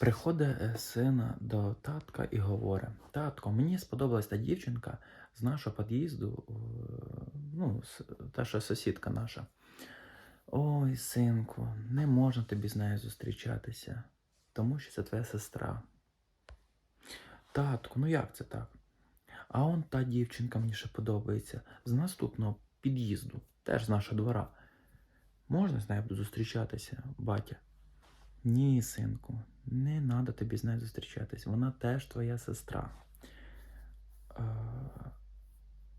Приходить е, син до татка і говорить: Татко, мені сподобалась та дівчинка з нашого під'їзду, е, ну, та що сусідка наша. Ой, синку, не можна тобі з нею зустрічатися, тому що це твоя сестра. Татку, ну як це так? А он та дівчинка мені ще подобається з наступного під'їзду, теж з нашого двора. Можна з нею зустрічатися, батя? Ні, синку, не треба тобі з нею зустрічатися. Вона теж твоя сестра. Е,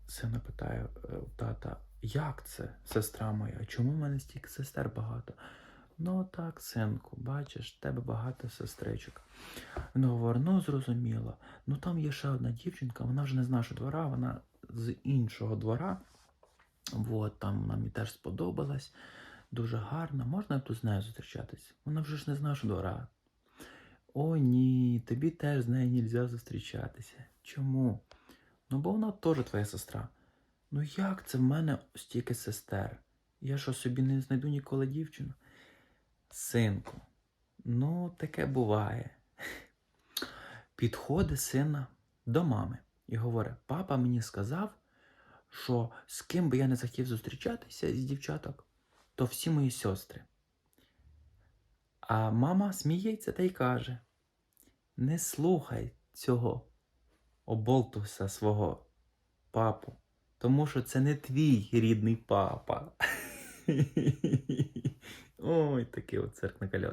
Сина питає е, тата, як це, сестра моя? Чому в мене стільки сестер багато? Ну так, синку, бачиш, в тебе багато сестричок. Він говорить, ну зрозуміло. Ну там є ще одна дівчинка, вона вже не з нашого двора, вона з іншого двора. От, там вона мені теж сподобалась. Дуже гарна. Можна тут з нею зустрічатись? Вона вже ж не з нашого двора. О, ні, тобі теж з нею нельзя зустрічатися. Чому? Ну, бо вона теж твоя сестра. Ну як це в мене стільки сестер? Я що собі не знайду ніколи дівчину? Синку, ну таке буває. Підходить сина до мами і говорить: папа мені сказав, що з ким би я не захотів зустрічатися з дівчаток, то всі мої сестри. А мама сміється та й каже: не слухай цього оболтуса свого папу, тому що це не твій рідний папа. Ой, такий от цирк на кольот.